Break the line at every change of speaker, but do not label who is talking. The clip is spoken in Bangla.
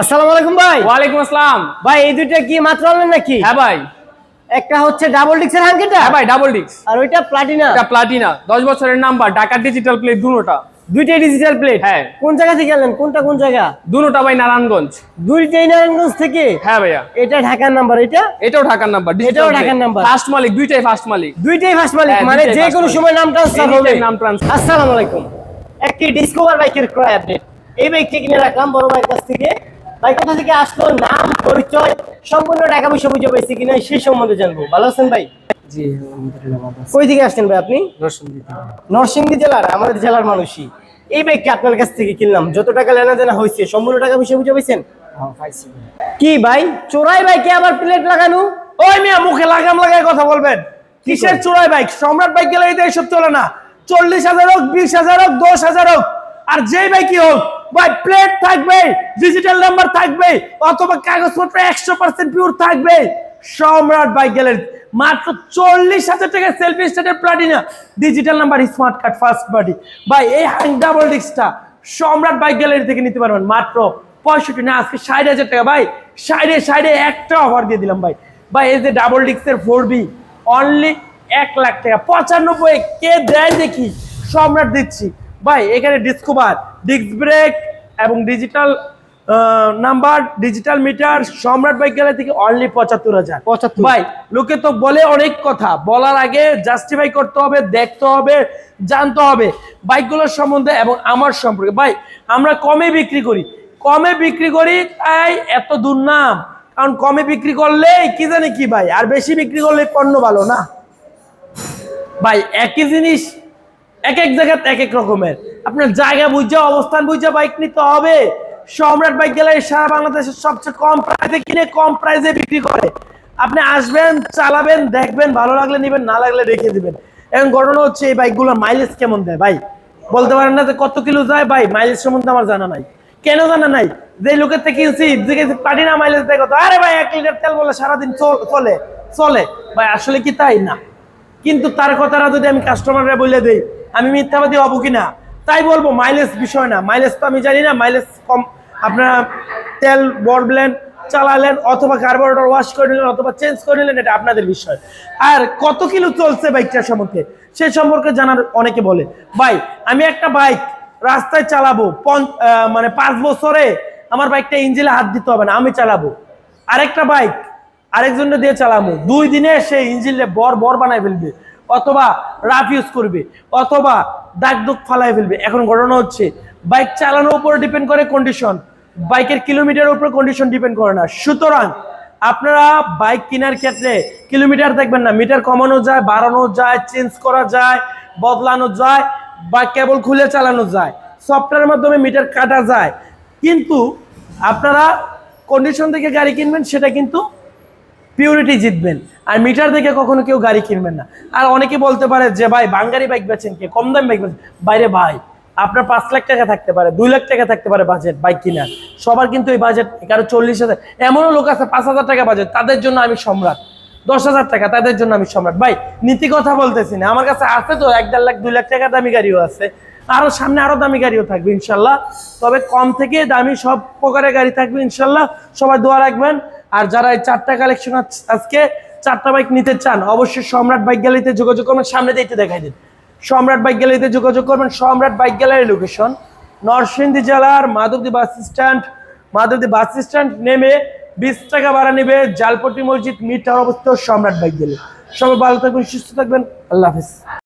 আসসালামু আলাইকুম ভাই।
ওয়ালাইকুম আসসালাম।
ভাই এই দুইটা কি মাত্র আনলেন নাকি?
হ্যাঁ ভাই।
একটা হচ্ছে ডাবল ডিক্সের হাঙ্কিটা
হ্যাঁ ভাই ডাবল ডিক্স
আর ওইটা প্লাটিনা
এটা প্লাটিনা দশ বছরের নাম্বার ঢাকা ডিজিটাল প্লে দুটোটা।
দুইটাই ডিজিটাল প্লেট
হ্যাঁ।
কোন জায়গা থেকে আনলেন? কোনটা কোন জায়গা?
দুটোটা ভাই নারায়ণগঞ্জ।
দুইটাই নারায়ণগঞ্জ থেকে?
হ্যাঁ ভাইয়া।
এটা ঢাকার নাম্বার এটা?
এটাও ঢাকার নাম্বার
এটাও ঢাকার number।
ফার্স্ট মালিক দুইটাই ফার্স্ট মালিক।
দুইটাই ফার্স্ট মালিক
হ্যাঁ,
মানে যে কোনো সময় নাম ট্রান্সফার হবে।
নাম transfer।
আসসালামু আলাইকুম। একটি ডিসকভার বাইকের ক্রয় আপডেট এই বাইকটি কিনে রাখলাম বড় ভাইয়ের কাছ থেকে। বাইক কোথা থেকে আসলো? নাম পরিচয় সম্পূর্ণ টাকা পয়সা বুঝে পাইছি কিনা সেই সম্বন্ধে জানব। ভালো আছেন ভাই?
জি।
কই থেকে আসছেন ভাই আপনি?
নরসিংদী
নরসিংদী জেলার আমাদের জেলার মানুষই। এই বাইকটি আপনার কাছ থেকে কিনলাম। যত টাকা লেনা দেনা হয়েছে সম্পূর্ণ টাকা পয়সা বুঝে পাইছেন?
হ্যাঁ,
কি ভাই? চোরাই বাইকে আবার প্লেট লাগানো?
ওই মিয়া মুখে লাগাম লাগায় কথা বলবেন। কিসের চোরাই বাইক? সম্রাট বাইক গেলে এটা এসব চলে না। চল্লিশ হাজার হোক বিশ হাজার হোক দশ হাজার হোক আর যেই বাইকই হোক ভাই প্লেট থাকবে ডিজিটাল নাম্বার থাকবে, অথবা কাগজপত্র একশো পার্সেন্ট পিওর থাকবে। সম্রাট বাইক গেলেন মাত্র চল্লিশ হাজার টাকা selfie স্টার্টের Platina digital number smart card first party ভাই, এই ডাবল ডিস্কটা সম্রাট বাইক গ্যালারি থেকে নিতে পারবেন মাত্র পঁয়ষট্টি, না, আজকে ষাট হাজার টাকা। ভাই সাইডে সাইডে একটা অফার দিয়ে দিলাম ভাই। ভাই, এই যে ডাবল ডিস্কের ফোর বি অনলি এক লাখ টাকা, পঁচানব্বই কে দেয় দেখি। সম্রাট দিচ্ছি। ভাই এখানে ডিসকোভার ডিস্ক ব্রেক এবং digital number digital meter Samrat bike gallery থেকে অনলি পঁচাত্তর হাজার।
75
ভাই লোকে তো বলে অনেক কথা। বলার আগে জাস্টিফাই করতে হবে দেখতে হবে জানতে হবে। বাইকগুলোর সম্বন্ধে এবং আমার সম্পর্কে। ভাই আমরা কমে বিক্রি করি। কমে বিক্রি করি তাই এত দুর্নাম। কারণ কমে বিক্রি করলে কি জানি কি ভাই? আর বেশি বিক্রি করলে পণ্য ভালো না। ভাই একই জিনিস এক এক জায়গাতে এক এক রকমের। আপনার জায়গা বুঝে, অবস্থান বুঝে বাইক নিতে হবে। সম্রাট বাইক গেলে সারা বাংলাদেশের সবচেয়ে কম প্রাইসে কিনে, কম প্রাইসে বিক্রি করে। আপনি আসবেন, চালাবেন, দেখবেন, ভালো লাগলে নেবেন, না লাগলে রেখে দিবেন। এখন ঘটনা হচ্ছে এই বাইকগুলোর মাইলেজ কেমন দেয়? ভাই, বলতে পারেন না যে কত কিলো যায়? ভাই মাইলেজ সম্বন্ধে আমার জানা নাই। কেন জানা নাই? যে লোকের থেকে কিনছি পাটি না মাইলেজ দেয় কত আরে ভাই, এক লিটার তেল বলে সারাদিন চলে চলে ভাই, আসলে কি তাই? না। কিন্তু তার কথাটা যদি আমি কাস্টমাররা বলে দেই আমি মিথ্যাবাদী হব কিনা? তাই বলব মাইলেজ বিষয় না। মাইলেজ তো আমি জানি না মাইলেজ কম আপনারা তেল বরবলেন চালালেন অথবা কার্বোরেটর ওয়াশ করে নিলেন অথবা চেঞ্জ করে নিলেন, এটা আপনাদের বিষয়। আর কত কিলো চলছে বাইকটার সম্পর্কে? সে সম্পর্কে জানার অনেকে বলে। ভাই, আমি একটা বাইক রাস্তায় চালাবো মানে পাঁচ বছরে আমার বাইকটা ইঞ্জিনে হাত দিতে হবে না, আমি চালাবো। আরেকটা বাইক আরেকজনকে দিয়ে চালাবো। দুই দিনে সে ইঞ্জিনে বর বর বানায় ফেলবে। অথবা রাফ ইউজ করবে, অথবা দাগ দুগ ফালাই ফেলবে। এখন ঘটনা হচ্ছে, বাইক চালানোর উপর ডিপেন্ড করে কন্ডিশন বাইকের কিলোমিটারের উপর কন্ডিশন ডিপেন্ড করে না। সুতরাং আপনারা বাইক কেনার ক্ষেত্রে কিলোমিটার দেখবেন না মিটার কমানো যায়, বাড়ানো যায় চেঞ্জ করা যায়, বদলানো যায়, বা কেবল খুলে চালানো যায়। সফটওয়্যারের মাধ্যমে মিটার কাটা যায়। কিন্তু আপনারা কন্ডিশন থেকে গাড়ি কিনবেন, সেটা কিন্তু পিউরিটি জিতবেন। আর মিটার দেখে কখনো কেউ গাড়ি কিনবেন না। আর অনেকে বলতে পারে যে, ভাই, বাঙ্গারি বাইক বেচেন কে? কম দামি বাইক বেচেন বাইরে ভাই, আপনার পাঁচ লাখ টাকা থাকতে পারে, দুই লাখ টাকা থাকতে পারে বাজেট বাইক কেনার। সবার কিন্তু এই বাজেট কারও চল্লিশ হাজার, এমনও লোক আছে পাঁচ হাজার টাকা বাজেট তাদের জন্য আমি সম্রাট। দশ হাজার টাকা, তাদের জন্য আমি সম্রাট। ভাই, নীতি কথা বলতেছি না। আমার কাছে আছে তো, এক দেড় লাখ, দুই লাখ টাকা দামি গাড়িও আছে। আরও সামনে আরও দামি গাড়িও থাকবে, ইনশাল্লাহ। তবে কম থেকে দামি সব প্রকারের গাড়ি থাকবে, ইনশাল্লাহ। সবাই দোয়া রাখবেন। আর যারা এই চারটা কালেকশন আজকে চারটা বাইক নিতে চান, অবশ্যই সম্রাট বাইক গ্যালারিতে যোগাযোগ করবেন, সামনে দিয়ে দেখাই দিন। সম্রাট বাইক গ্যালারিতে যোগাযোগ করবেন, সম্রাট বাইক গ্যালারি লোকেশন নরসিংদী জেলার Madhabdi bus stand Madhabdi bus stand নেমে বিশ টাকা ভাড়া নেবে জালপট্টি মসজিদ মিটার অবস্থিত সম্রাট বাইক গ্যালারি সবাই ভালো থাকবেন, সুস্থ থাকবেন, আল্লাহ হাফিজ।